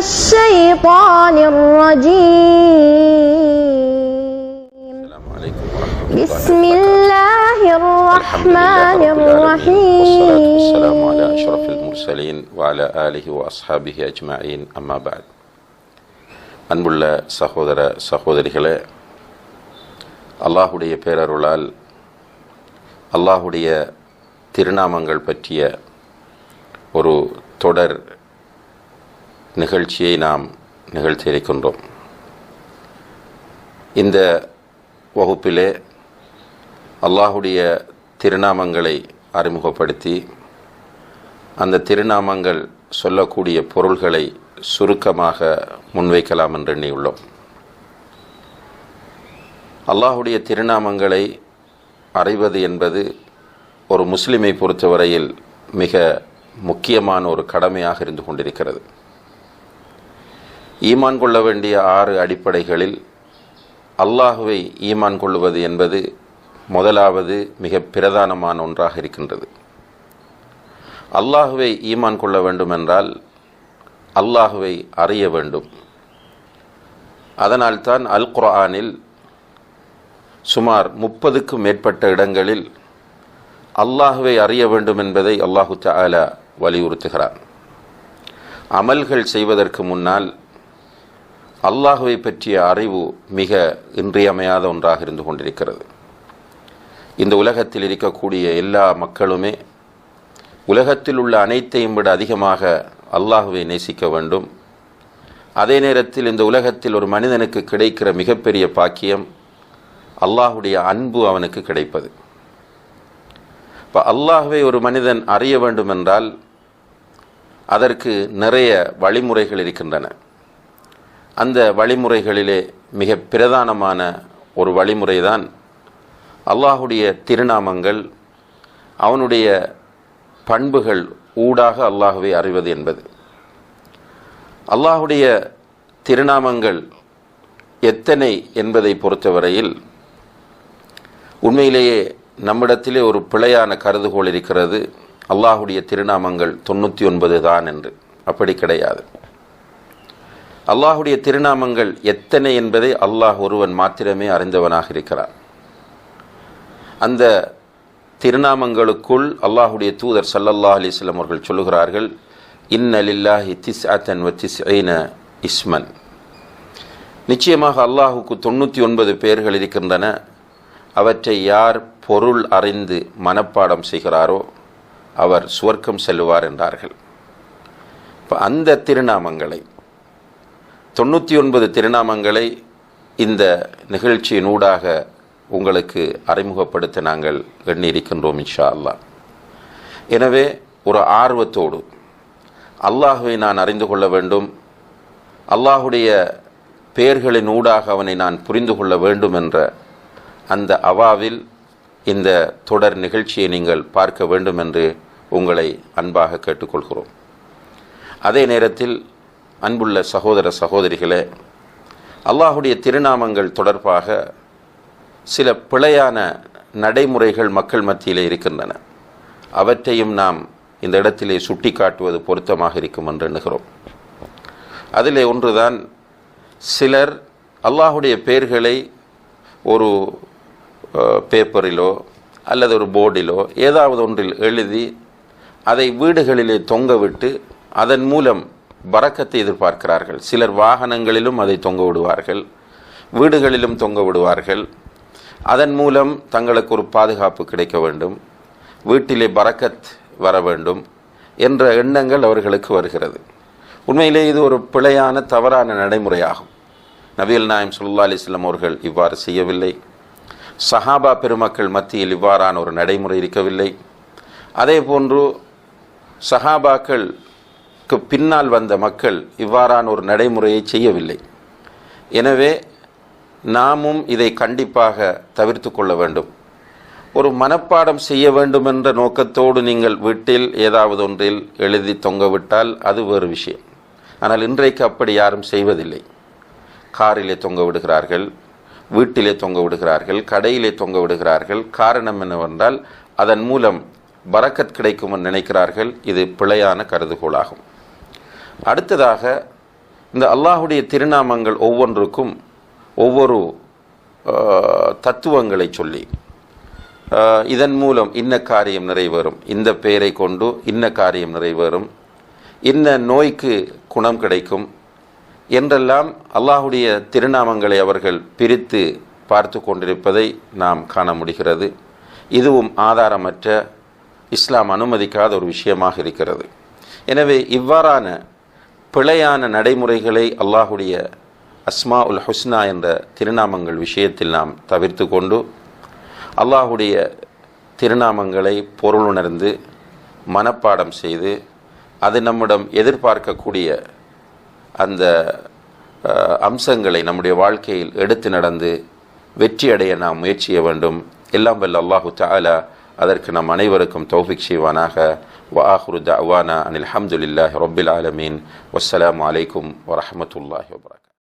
الشيطان الرجيم السلام عليكم ورحمة الله بسم وبركاته الله الحمد الرحمن لله رب العالمين والصلاة والسلام على الرحيم أشرف المرسلين وعلى آله وأصحابه أجمعين أما بعد அன்புள்ள சகோதர சகோதரிகளே அல்லாஹுடைய பேரருளால் அல்லாஹுடைய திருநாமங்கள் பற்றிய ஒரு தொடர் நிகழ்ச்சியை நாம் நிகழ்த்தி இருக்கின்றோம் இந்த வகுப்பிலே அல்லாஹுடைய திருநாமங்களை அறிமுகப்படுத்தி அந்த திருநாமங்கள் சொல்லக்கூடிய பொருள்களை சுருக்கமாக முன்வைக்கலாம் என்று எண்ணியுள்ளோம். அல்லாஹுடைய திருநாமங்களை அறிவது என்பது ஒரு முஸ்லிமை பொறுத்தவரையில் மிக முக்கியமான ஒரு கடமையாக இருந்து கொண்டிருக்கிறது. ஈமான் கொள்ள வேண்டிய ஆறு அடிப்படைகளில் அல்லாஹுவை ஈமான் கொள்வது என்பது முதலாவது மிக பிரதானமான ஒன்றாக இருக்கின்றது. அல்லாஹுவை ஈமான் கொள்ள வேண்டுமென்றால் அல்லாஹுவை அறிய வேண்டும். அதனால்தான் அல் குர்ஆனில் சுமார் முப்பதுக்கும் மேற்பட்ட இடங்களில் அல்லாஹுவை அறிய வேண்டும் என்பதை அல்லாஹு தாலா வலியுறுத்துகிறார் அமல்கள் செய்வதற்கு முன்னால் அல்லாஹுவை பற்றிய அறிவு மிக இன்றியமையாத ஒன்றாக இருந்து கொண்டிருக்கிறது. இந்த உலகத்தில் இருக்கக்கூடிய எல்லா மக்களுமே உலகத்தில் உள்ள அனைத்தையும் விட அதிகமாக அல்லாஹுவை நேசிக்க வேண்டும். அதே நேரத்தில் இந்த உலகத்தில் ஒரு மனிதனுக்கு கிடைக்கிற மிகப்பெரிய பாக்கியம் அல்லாஹுடைய அன்பு அவனுக்கு கிடைப்பது. இப்போ அல்லாஹுவை ஒரு மனிதன் அறிய வேண்டுமென்றால் அதற்கு நிறைய வழிமுறைகள் இருக்கின்றன. அந்த வழிமுறைகளிலே மிக பிரதானமான ஒரு வழிமுறை தான் அல்லாஹுடைய திருநாமங்கள் அவனுடைய பண்புகள் ஊடாக அல்லாஹுவை அறிவது என்பது. அல்லாஹுடைய திருநாமங்கள் எத்தனை என்பதை பொறுத்தவரையில் உண்மையிலேயே நம்மிடத்திலே ஒரு பிழையான கருதுகோள் இருக்கிறது. அல்லாஹுடைய திருநாமங்கள் தொண்ணூற்றி ஒன்பது தான் என்று. அப்படி கிடையாது. அல்லாஹுடைய திருநாமங்கள் எத்தனை என்பதை அல்லாஹ் ஒருவன் மாத்திரமே அறிந்தவனாக இருக்கிறான். அந்த திருநாமங்களுக்குள் அல்லாஹுடைய தூதர் சல்லல்லாஹ் அலிஸ்லம் அவர்கள் சொல்லுகிறார்கள் இன்னலில்லாஹி திஸ் அத்தன் வ திஸ் இஸ்மன். நிச்சயமாக அல்லாஹுக்கு தொண்ணூற்றி ஒன்பது பெயர்கள் இருக்கின்றன. அவற்றை யார் பொருள் அறிந்து மனப்பாடம் செய்கிறாரோ அவர் சுவர்க்கம் செல்லுவார் என்றார்கள். இப்போ அந்த திருநாமங்களை தொண்ணூற்றி ஒன்பது திருநாமங்களை இந்த நிகழ்ச்சியின் ஊடாக உங்களுக்கு அறிமுகப்படுத்த நாங்கள் எண்ணியிருக்கின்றோம் இன்ஷா அல்லாஹ் எனவே ஒரு ஆர்வத்தோடு அல்லாஹுவை நான் அறிந்து கொள்ள வேண்டும். அல்லாஹுடைய பெயர்களின் ஊடாக அவனை நான் புரிந்து கொள்ள வேண்டும் என்ற அந்த அவாவில் இந்த தொடர் நிகழ்ச்சியை நீங்கள் பார்க்க வேண்டும் என்று உங்களை அன்பாக கேட்டுக்கொள்கிறோம். அதே நேரத்தில் அன்புள்ள சகோதர சகோதரிகளே அல்லாஹுடைய திருநாமங்கள் தொடர்பாக சில பிழையான நடைமுறைகள் மக்கள் மத்தியிலே இருக்கின்றன. அவற்றையும் நாம் இந்த இடத்திலே சுட்டி காட்டுவது பொருத்தமாக இருக்கும் என்று எண்ணுகிறோம். அதிலே ஒன்றுதான் சிலர் அல்லாஹுடைய பெயர்களை ஒரு பேப்பரிலோ அல்லது ஒரு போர்டிலோ ஏதாவது ஒன்றில் எழுதி அதை வீடுகளிலே தொங்கவிட்டு அதன் மூலம் பறக்கத்தை எதிர்பார்க்கிறார்கள். சிலர் வாகனங்களிலும் அதை தொங்க விடுவார்கள். வீடுகளிலும் தொங்க விடுவார்கள். அதன் மூலம் தங்களுக்கு ஒரு பாதுகாப்பு கிடைக்க வேண்டும். வீட்டிலே பறக்கத் வர வேண்டும் என்ற எண்ணங்கள் அவர்களுக்கு வருகிறது. உண்மையிலே இது ஒரு பிழையான தவறான நடைமுறையாகும். நவியல் நாயம் சுல்லா அலிஸ்லாம் அவர்கள் இவ்வாறு செய்யவில்லை. சஹாபா பெருமக்கள் மத்தியில் இவ்வாறான ஒரு நடைமுறை இருக்கவில்லை. அதே போன்று சஹாபாக்கள் பின்னால் வந்த மக்கள் இவ்வாறான ஒரு நடைமுறையை செய்யவில்லை. எனவே நாமும் இதை கண்டிப்பாக தவிர்த்து கொள்ள வேண்டும். ஒரு மனப்பாடம் செய்ய வேண்டும் என்ற நோக்கத்தோடு நீங்கள் வீட்டில் ஏதாவது ஒன்றில் எழுதி தொங்கவிட்டால் அது வேறு விஷயம். ஆனால் இன்றைக்கு அப்படி யாரும் செய்வதில்லை. காரிலே தொங்க விடுகிறார்கள் வீட்டிலே தொங்க விடுகிறார்கள் கடையிலே தொங்க விடுகிறார்கள். காரணம் என்னவென்றால் அதன் மூலம் பறக்கத் கிடைக்கும் நினைக்கிறார்கள். இது பிழையான கருதுகோளாகும். அடுத்ததாக இந்த அல்லாஹுடைய திருநாமங்கள் ஒவ்வொன்றுக்கும் ஒவ்வொரு தத்துவங்களை சொல்லி இதன் மூலம் இன்ன காரியம் நிறைவேறும். இந்த பெயரை கொண்டு இன்ன காரியம் நிறைவேறும். இன்ன நோய்க்கு குணம் கிடைக்கும். என்றெல்லாம் அல்லாஹுடைய திருநாமங்களை அவர்கள் பிரித்து பார்த்து கொண்டிருப்பதை நாம் காண முடிகிறது. இதுவும் ஆதாரமற்ற இஸ்லாம் அனுமதிக்காத ஒரு விஷயமாக இருக்கிறது. எனவே இவ்வாறான பிழையான நடைமுறைகளை அல்லாஹுடைய அஸ்மா உல் ஹுஸ்னா என்ற திருநாமங்கள் விஷயத்தில் நாம் தவிர்த்து கொண்டு அல்லாஹுடைய திருநாமங்களை பொருளுணர்ந்து மனப்பாடம் செய்து அது நம்மிடம் எதிர்பார்க்கக்கூடிய அந்த அம்சங்களை நம்முடைய வாழ்க்கையில் எடுத்து நடந்து வெற்றியடைய நாம் முயற்சிய வேண்டும். எல்லாம் வல்ல அல்லாஹு தாலா அதற்கு நம் அனைவருக்கும் தௌஃபிக் செய்வானாக வ ஆஹ்ரு தவானா அனில் அஹமதுல்லாஹ் ரொபில் ஆலமீன் வஸ்ஸலாம் அலைக்கும் வரமத்துல்லாஹி வபரக்